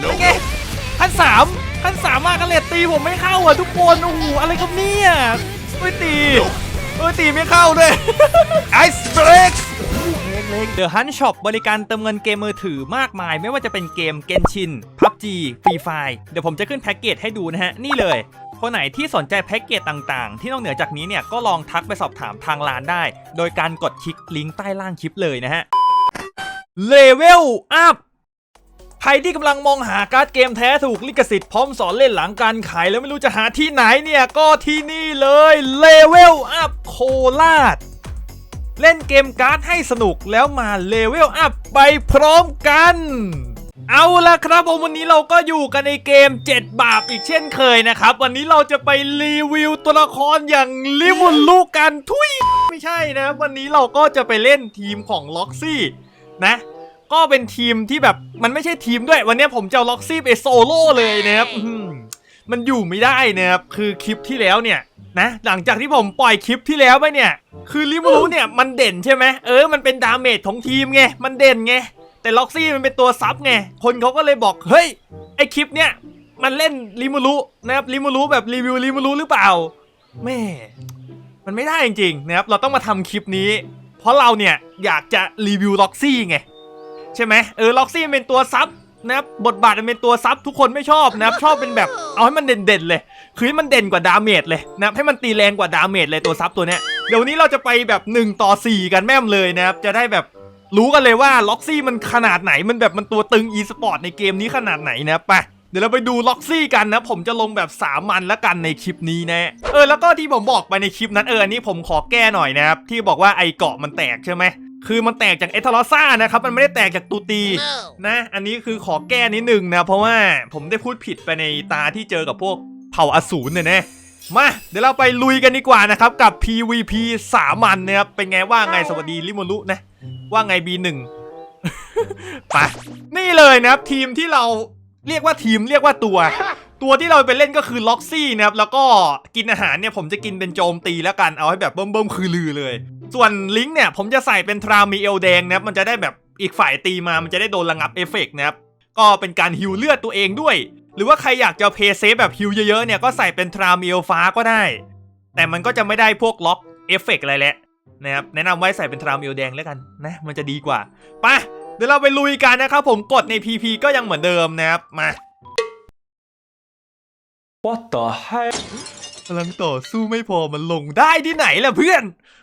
เป็นไงพันสามพันสามมากระเลตตีผมไม่เข้าอะทุกคนโอ้โหอะไรครับเนี่ยเฮ้ยตีเฮ้ยตีไม่เข้าด้วยไอซ์เบรกเดอะฮันช็อปบริการเติมเงินเกมมือถือมากมาย ไม่ว่าจะเป็นเกมเกนชินพับจีฟรีไฟเดี๋ยวผมจะขึ้นแพ็กเกจให้ดูนะฮะ นี่เลยคนไหนที่สนใจแพ็กเกจต่างๆ ที่นอกเหนือจากนี้เนี่ย ก็ลองทักไปสอบถามทางร้านได้ โดยการกดคลิกลิงก์ใต้ล่างคลิปเลยนะฮะเลเวลอัพ ใครที่กำลังมองหาการ์ดเกมแท้ถูกลิขสิทธิ์พร้อมสอนเล่นหลังการขายแล้วไม่รู้จะหาที่ไหนเนี่ย ก็ที่นี่เลย Level Up โคราชเล่นเกมการ์ดให้สนุกแล้วมาเลเวลอัพไปพร้อมกันเอาละครับผมวันนี้เราก็อยู่กันในเกม 7 บาปอีกเช่นเคยนะครับ วันนี้เราจะไปรีวิวตัวละครอย่างลิมุนลูกกันทุยไม่ใช่นะ วันนี้เราก็จะไปเล่นทีมของล็อกซี่นะ ก็เป็นทีมที่แบบมันไม่ใช่ทีมด้วยวันนี้ผมจะเอล็อกซี่ไปโซโล่เลยนะครับมันอยู่ไม่ได้นะครับคือคลิปที่แล้วเนี่ยนะหลังจากที่ผมปล่อยคลิปที่แล้วไปเนี่ย คือลิมูรุเนี่ยมันเด่นใช่ไหมเออมันเป็นดาเมจของทีมไงมันเด่นไงแต่ล็อกซี่มันเป็นตัวซับไงคนเขาก็เลยบอกเฮ้ยไอคลิปเนี่ยมันเล่นลิมูรุนะครับลิมูรุแบบรีวิวลิมูรุหรือเปล่าแม่มันไม่ได้จริงๆนะครับเราต้องมาทำคลิปนี้ เพราะเราเนี่ยอยากจะรีวิวล็อกซี่ไง ใช่ไหมเออล็อกซี่เป็นตัวซับนะครับบทบาทมันเป็นตัวซับทุกคนไม่ชอบนะครับชอบเป็นแบบเอาให้มันเด่นๆเลย คือให้มันเด่นกว่าดาเมจเลยนะครับให้มันตีแรงกว่าดาเมจเลยตัวซับตัวเนี้ยเดี๋ยวนี้เราจะไปแบบ1ต่อ4 กันแม่มเลยนะครับจะได้แบบรู้กันเลยว่าล็อกซี่มันขนาดไหนมันแบบมันตัวตึง e สปอร์ตในเกมนี้ขนาดไหนนะไปเดี๋ยวเราไปดูล็อกซี่กันนะ ผมจะลงแบบสามันแล้วกันในคลิปนี้นะ เออแล้วก็ที่ผมบอกไปในคลิปนั้นเอออันนี้ผมขอแก้หน่อยนะครับที่บอกว่าไอเกาะมันแตกใช่ไหม คือมันแตกจากเอทอลอซ่านะครับ มันไม่ได้แตกจากตูตีนะ อันนี้คือขอแก้นิดนึงนะ เพราะว่าผมได้พูดผิดไปในตาที่เจอกับพวกเผ่าอสูรเนี่ยนะมา เดี๋ยวเราไปลุยกันดีกว่านะครับ กับ PVP สามันนะครับ เป็นไงว่าไงสวัสดีลิโมรุนะ ว่าไง B1 ไปนี่เลยนะครับ ทีมที่เราเรียกว่าทีมเรียกว่าตัว ตัวที่เราไปเล่นก็คือล็อกซี่นะครับ แล้วก็กินอาหารเนี่ยผมจะกินเป็นโจมตีแล้วกันเอาให้แบบเบิ่มๆคือลือเลย ส่วนลิงก์เนี่ยผมจะใส่เป็นทรามีเอลแดงนะครับมันจะได้แบบอีกฝ่ายตีมามันจะได้โดนระงับเอฟเฟกต์นะครับก็เป็นการฮิวเลือดตัวเองด้วย หรือว่าใครอยากจะเพย์เซฟแบบฮิวเยอะๆเนี่ยก็ใส่เป็นทรามีเอลฟ้าก็ได้ แต่มันก็จะไม่ได้พวกล็อกเอฟเฟกต์อะไรแหละนะครับแนะนำไว้ใส่เป็นทรามีเอลแดงแล้วกันนะมันจะดีกว่าไปเดี๋ยวเราไปลุยกันนะครับผมกดใน PP ก็ยังเหมือนเดิมนะครับมา What the hell พลังต่อสู้ไม่พอมันลงได้ที่ไหนล่ะเพื่อน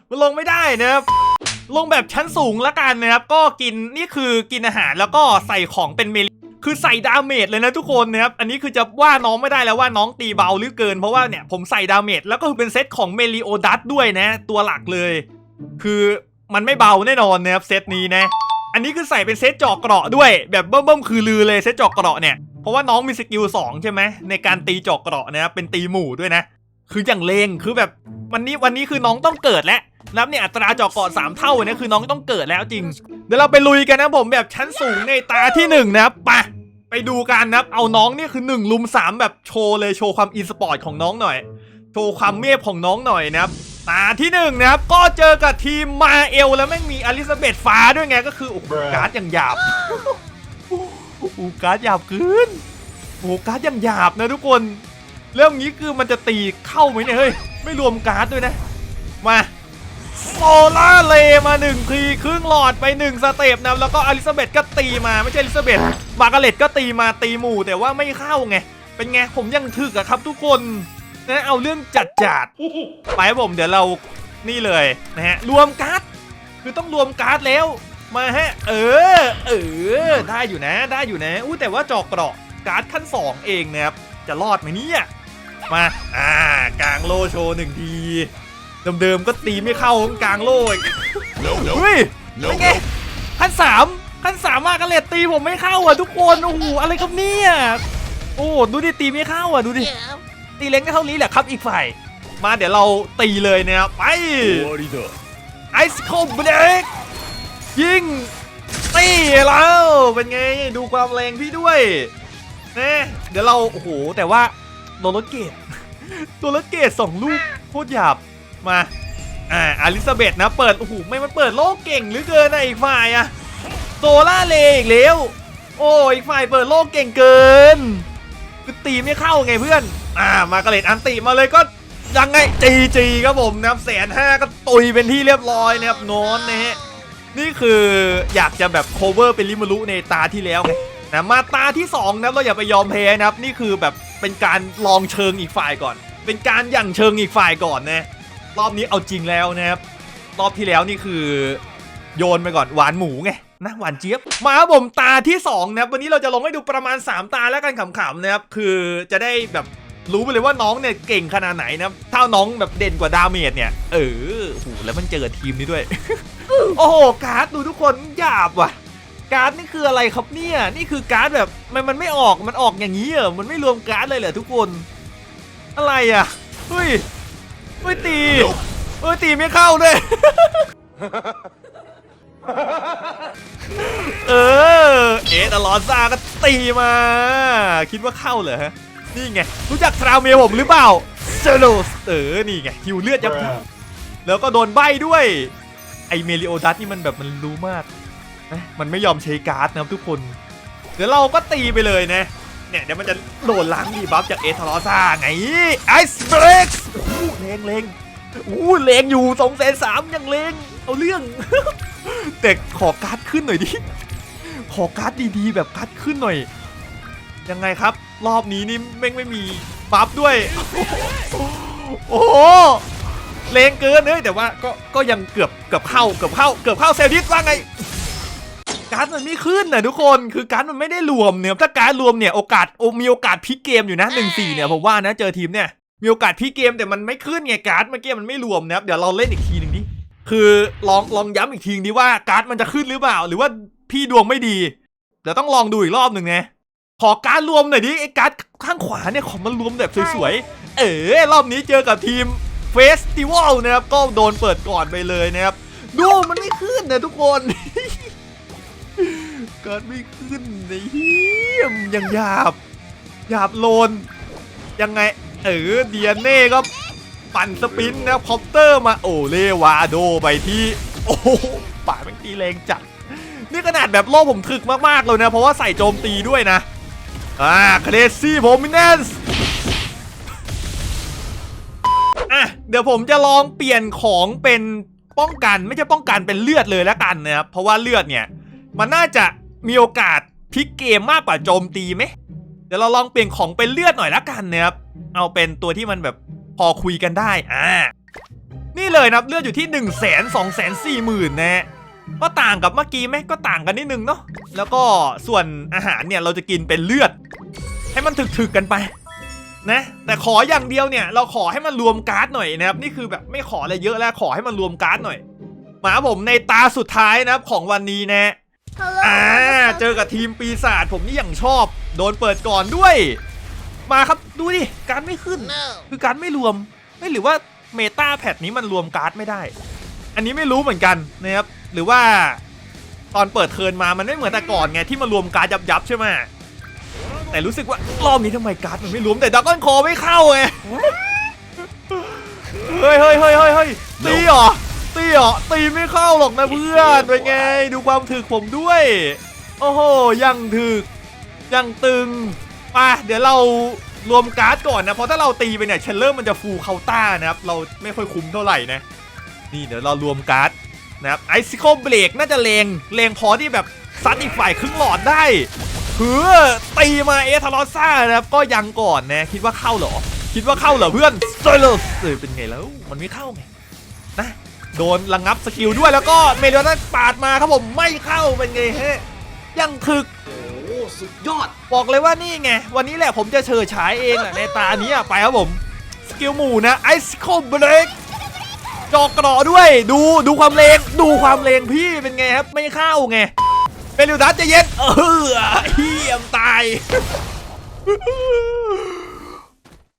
มันลงไม่ได้นะครับลงแบบชั้นสูงละกันนะครับ ก็กินนี่คือกินอาหารแล้วก็ใส่ของเป็นเมลคือใส่ดาเมจเลยนะทุกคนนะครับ อันนี้คือจะว่าน้องไม่ได้แล้วว่าน้องตีเบาหรือเกิน เพราะว่าเนี่ยผมใส่ดาเมจแล้วก็คือเป็นเซตของเมลิโอดัสด้วยนะ ตัวหลักเลย คือมันไม่เบาแน่นอนนะครับเซตนี้นะ อันนี้คือใส่เป็นเซตจาะเกราะด้วย แบบเบิ่มๆคือลือเลยเซตจาะเกราะเนี่ย เพราะว่าน้องมีสกิล2ใช่ไหมในการตีจาะเกราะนะครับเป็นตีหมู่ด้วยนะ คืออย่างเลงคือแบบ วันนี้วันนี้คือน้องต้องเกิดแล้วนับเนี่ยอัตราเจาะเกาะสามเท่าเนี่ยคือน้องต้องเกิดแล้วจริง เดี๋ยวเราไปลุยกันนะผมแบบชั้นสูงในตาที่หนึ่งนะครับไปไปดูกันนะครับเอาน้องเนี่ยคือ1ลุม3แบบโชว์เลยโชว์ความอีสปอร์ตของน้องหน่อย โชว์ความเมฟของน้องหน่อยนะครับตาที่หนึ่งนะครับก็เจอกับทีมมาเอลแล้วแม่งมีอลิซาเบธฟ้าด้วยไงก็คือโอ้โหการ์ดอย่างหยาบโอ้โหการ์ดหยาบเกินโอ้โหการ์ดยังหยาบนะทุกคนเรื่องนี้คือมันจะตีเข้าไหมเนี่ยเฮ้ย ไม่รวมการ์ดด้วยนะ มาโซล่าเลมาหนึ่งทีครึ่งหลอดไปหนึ่งสเต็ปนะแล้วก็อลิซาเบธก็ตีมาไม่ใช่อลิซาเบธมาร์กาเร็ตก็ตีมาตีหมู่แต่ว่าไม่เข้าไง เป็นไงผมยังถึกอะครับทุกคนนะเอาเรื่องจัดจัดไปผมเดี๋ยวเรานี่เลยนะฮะรวมการ์ดคือต้องรวมการ์ดแล้วมาฮะเออเออได้อยู่นะ ได้อยู่นะอู้แต่ว่าจอกเกราะการ์ดขั้น 2 เองนะครับจะรอดไหมเนี่ย มา อ่ากลางโลโชว์หนึ่งทีเดิมๆก็ตีไม่เข้ากลางโลอีกเฮ้ยเป็นไงขั้นสามขั้นสามมากกันเลยตีผมไม่เข้าอะทุกคนโอ้โหอะไรครับเนี่ยโอ้ดูดิตีไม่เข้าอะดูดิตีเล็งก็เท่านี้แหละครับอีกฝ่ายมาเดี๋ยวเราตีเลยเนี่ยไปไอซ์คอมเบรกยิงตีแล้วเป็นไงดูความแรงพี่ด้วยเนี่ยเดี๋ยวเราโอ้โหแต่ว่า โดนรถเกตโดนรถเกตสองลูกโคตรหยาบมาอ่าอลิซาเบธนะเปิดโอ้โหไม่มันเปิดโลกเก่งหรือเกินนะอีกฝ่ายอะโซล่าเลอีกแล้วโอ้อีกฝ่ายเปิดโลกเก่งเกินคือตีไม่เข้าไงเพื่อน อ่า มากระเลดอันติมาเลยก็ยังไงจีจีครับผมนะครับแสนห้าก็ตุยเป็นที่เรียบร้อยนะครับโนอนนะฮะนี่คืออยากจะแบบ cover เป็นริมารุในตาที่แล้วไงนะมาตาที่2นะเราอย่าไปยอมแพ้นะครับ นี่คือแบบ เป็นการลองเชิงอีกฝ่ายก่อน เป็นการยั่งเชิงอีกฝ่ายก่อนนะรอบนี้เอาจริงแล้วนะครับรอบที่แล้วนี่คือ โยนไปก่อนหวานหมูไงนะหวานเจี๊ยบมาครับผมตาที่2นะครับวันนี้เราจะลงให้ดูประมาณ 3 ตาแล้วกันขำๆนะครับคือจะได้แบบรู้ไปเลยว่าน้องเนี่ยเก่งขนาดไหนนะถ้าน้องแบบเด่นกว่าดาเมจเนี่ย เออโหแล้วมันเจอทีมนี้ด้วย โอ้โหการ์ดดูทุกคนหยาบว่ะ การ์ดนี่คืออะไรครับเนี่ยนี่คือการ์ดแบบมันมันไม่ออกมันออกอย่างนี้เหรอมันไม่รวมการ์ดเลยเหรอทุกคน อะไรอะเฮ้ยเฮ้ยตีเฮ้ยตีไม่เข้าด้วยเออเอตลอดซาก็ตีมา คิดว่าเข้าเหรอฮะนี่ไงรู้จักทราวเมียผมหรือเปล่าเซโลสเออนี่ไงหิวเลือดยับแล้วก็โดนใบด้วย ไอเมลิโอดัสนี่มันแบบมันรู้มาก มันไม่ยอมใช้การ์ดนะครับทุกคน เดี๋ยวเราก็ตีไปเลยนะ เนี่ยเดี๋ยวมันจะโดนล้างดีบัฟจากเอทารอซ่าไงไอซ์เบรกโอ้โหเลงเลงอู้เลงอยู่สองแสนสามยังเลงเอาเรื่อง แต่ขอการ์ดขึ้นหน่อยดิ ขอการ์ดดีๆ แบบการ์ดขึ้นหน่อย ยังไงครับ รอบนี้นี่แม่งไม่มีบัฟด้วย โอ้โหเลงเกินเอ้ยแต่ว่าก็ก็ยังเกือบเกือบเข้าเกือบเข้าเกือบเข้าเซลดิสว่าไง การ์ดมันไม่ขึ้นนะทุกคนคือการ์ดมันไม่ได้รวมเนี่ยถ้าการ์ดรวมเนี่ยโอกาสโอมีโอกาสพลิกเกมอยู่นะหนึ่งสี่เนี่ยผมว่านะเจอทีมเนี่ยมีโอกาสพลิกเกมแต่มันไม่ขึ้นไงการ์ดเมื่อกี้มันไม่รวมนะครับเดี๋ยวเราเล่นอีกทีหนึ่งดิคือลองลองย้ำอีกทีดิว่าการ์ดมันจะขึ้นหรือเปล่า หรือว่าพี่ดวงไม่ดีเดี๋ยวต้องลองดูอีกรอบหนึ่งนะขอการ์ดรวมหน่อยดิไอ้การ์ดข้างขวาเนี่ยขอมันรวมแบบสวยๆเออรอบนี้เจอกับทีมเฟสติวัลนะครับก็โดนเปิดก่อนไปเลยนะครับดูมันไม่ขึ้นนะทุกคน เกิดไม่ขึ้นในเฮียมยังหยาบหยาบโลน ยังไง เออเดียเน่ก็ปั่นสปินนะพอปเตอร์มาโอเลวาโดไปที่ โอ้โป่าแม่งตีแรงจัด นี่ขนาดแบบโล่ผมถึกมากๆเลยนะ เพราะว่าใส่โจมตีด้วยนะ อ่าคเลซี่โพมิเนสอะเดี๋ยวผมจะลองเปลี่ยนของเป็นป้องกันไม่ใช่ป้องกันเป็นเลือดเลยแล้วกันนะครับเพราะว่าเลือดเนี่ย มันน่าจะ มีโอกาสพลิกเกมมากกว่าโจมตีไหมเดี๋ยวเราลองเปลี่ยนของเป็นเลือดหน่อยละกันนะครับเอาเป็นตัวที่มันแบบพอคุยกันได้อ่านี่เลยนับเลือดอยู่ที่1นึ่งแสนสองแสนสี่หมื่นนะก็ต่างกับเมื่อกี้ไหมก็ต่างกันนิดนึงเนาะแล้วก็ส่วนอาหารเนี่ยเราจะกินเป็นเลือด ให้มันถึกๆกันไปนะแต่ขออย่างเดียวเนี่ย เราขอให้มันรวมการ์ดหน่อยนะครับนี่คือแบบไม่ขออะไรเยอะแล้วขอให้มันรวมการ์ดหน่อย หมาผมในตาสุดท้ายนะครับของวันนี้นะ อ่าเจอกับทีมปีศาจผมนี่อย่างชอบ โดนเปิดก่อนด้วย มาครับดูดิการดไม่ขึ้น คือการดไม่รวม ไม่หรือว่าเมตาแพทนี้มันรวมการ์ดไม่ได้ อันนี้ไม่รู้เหมือนกันนะครับหรือว่าตอนเปิดเทิร์นมามันไม่เหมือนแต่ก่อนไงที่มารวมการ์ดยับๆใช่ไหมแต่รู้สึกว่ารอบนี้ทำไมการ์ดมันไม่รวมแต่ดักกอนคอไม่เข้าไงเฮ้ยเฮ้ยเฮ้ยเฮ้ยเฮ้ยตีเหรอตี เหรอตีไม่เข้าหรอกนะเพื่อนเป็นไง ดูความถึกผมด้วย โอ้โหยังถึกยังตึงไปเดี๋ยวเรารวมการ์ดก่อนนะ เพราะถ้าเราตีไปเนี่ยเชลเลอร์มันจะฟูลเคาน์ต้านะครับ เราไม่ค่อยคุ้มเท่าไหร่นะ นี่เดี๋ยวเรารวมการ์ดนะครับไอซิโคเบรกน่าจะเลงเลงพอที่แบบซัดอีกฝ่ายครึ่งหลอดได้เพื่อตีมาเอทารอซ่านะครับก็ยังก่อนนะ คิดว่าเข้าเหรอ คิดว่าเข้าเหรอเพื่อนสเตอร์เลเออเป็นไงแล้ว มันไม่เข้าไงนะ โดนระงับสกิลด้วยแล้วก็เมเดนันปาดมาครับผมไม่เข้าเป็นไงฮะยังถึกโอ้สุดยอด บอกเลยว่านี่ไง วันนี้แหละผมจะเชิดฉายเองแหละในตานี้ไปครับผมสกิลหมู่นะไอซิโคเบรกจอกกรอด้วยดูดูความเลงดูความเลงพี่เป็นไงครับไม่เข้าไงเปริวดัสจะเย็นเออเฮียมตาย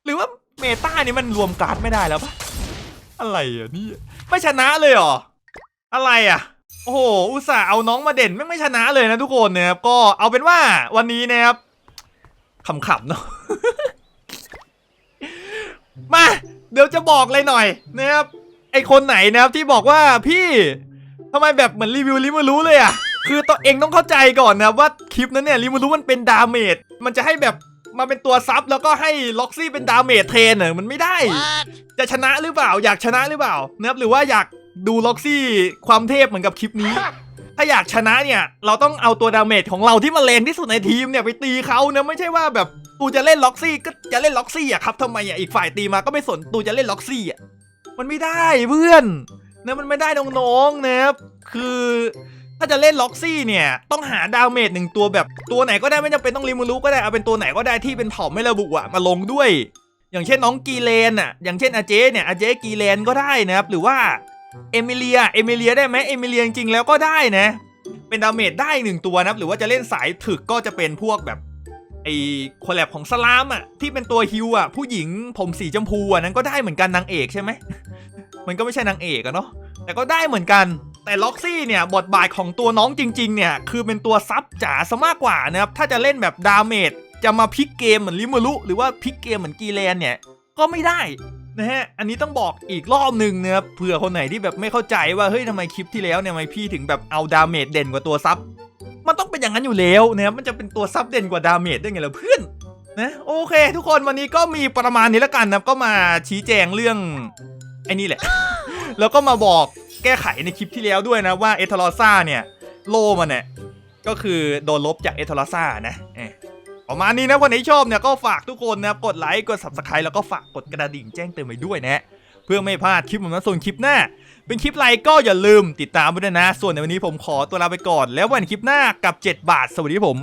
หรือว่าเมตานี่มันรวมการ์ดไม่ได้แล้วปะอะไรอะนี่ ไม่ชนะเลยเหรอ อะไรอะ โอ้โห อุตส่าห์เอาน้องมาเด่นไม่ไม่ชนะเลยนะทุกคนนะครับ ก็เอาเป็นว่าวันนี้นะครับขำๆเนาะ มา เดี๋ยวจะบอกเลยหน่อยนะครับ ไอคนไหนนะครับที่บอกว่าพี่ทำไมแบบเหมือนรีวิวลิมารู้เลยอะคือตัวเองต้องเข้าใจก่อนนะว่าคลิปนั้นเนี่ยริมูรุมันเป็นดาเมจมันจะให้แบบ มาเป็นตัวซับแล้วก็ให้ล็อกซี่เป็นดาเมจเทรนเนอมันไม่ได้ จะชนะหรือเปล่า อยากชนะหรือเปล่านะครับหรือว่าอยากดูล็อกซี่ความเทพเหมือนกับคลิปนี้ ถ้าอยากชนะเนี่ย เราต้องเอาตัวดาเมจของเราที่มาแรงที่สุดในทีมเนี่ยไปตีเขานะไม่ใช่ว่าแบบตูจะเล่นล็อกซี่ก็จะเล่นล็อกซี่อะครับทำไมอะอีกฝ่ายตีมาก็ไม่สนตูจะเล่นล็อกซี่อะมันไม่ได้เพื่อนนะมันไม่ได้น้องๆนะครับคือ ถ้าจะเล่นล็อกซี่เนี่ย ต้องหาดาเมจหนึ่งตัวแบบตัวไหนก็ได้ไม่จำเป็นต้องริมูรุก็ได้เอาเป็นตัวไหนก็ได้ที่เป็นเผ่าไม่ระบุอะมาลงด้วย อย่างเช่นน้องกีเลนอะอย่างเช่นอาเจเนี่ยอาเจกีเลนก็ได้นะครับหรือว่าเอมิเลียเอมิเลียได้ไหมเอมิเลียจริงแล้วก็ได้นะ เป็นดาเมจได้หนึ่งตัวนะครับหรือว่าจะเล่นสายถึกก็จะเป็นพวกแบบไอ้คอลแลบของสลามอะที่เป็นตัวฮิวอะผู้หญิงผมสีชมพูอะนั้นก็ได้เหมือนกันนางเอกใช่ไหมมันก็ไม่ใช่นางเอกอะเนาะแต่ก็ได้เหมือนกัน แต่ล็อกซี่เนี่ยบทบาทของตัวน้องจริง ๆ เนี่ย คือเป็นตัวซับจ๋าซะมากกว่านะครับ ถ้าจะเล่นแบบดาเมจจะมาพลิกเกมเหมือนลิมูรุหรือว่าพลิกเกมเหมือนกีแลนเนี่ยก็ไม่ได้นะฮะ อันนี้ต้องบอกอีกรอบหนึ่งนะครับเผื่อคนไหนที่แบบไม่เข้าใจว่าเฮ้ยทำไมคลิปที่แล้วเนี่ยทำไมพี่ถึงแบบเอาดาเมจเด่นกว่าตัวซับ มันต้องเป็นอย่างนั้นอยู่แล้วนะครับมันจะเป็นตัวซับเด่นกว่าดาเมจได้ไงล่ะเพื่อนนะโอเค ทุกคนวันนี้ก็มีประมาณนี้แล้วกันนะก็มาชี้แจงเรื่องไอ้นี่แหละ แล้วก็มาบอก แก้ไขในคลิปที่แล้วด้วยนะว่าเอทอลอซ่าเนี่ย โลมันเนี่ย ก็คือโดนลบจากเอทอลอซ่านะเอ๊ะประมาณนี้นะวันไหนชอบเนี่ยก็ฝากทุกคนนะกดไลค์กด subscribe แล้วก็ฝากกดกระดิ่งแจ้งเตือนไว้ด้วยนะเพื่อไม่พลาดคลิปผมนะส่วนคลิปหน้า เป็นคลิปอะไรก็อย่าลืมติดตามไปด้วยนะ ส่วนในวันนี้ผมขอตัวลาไปก่อน แล้ววันคลิปหน้ากับ 7 บาท สวัสดีผม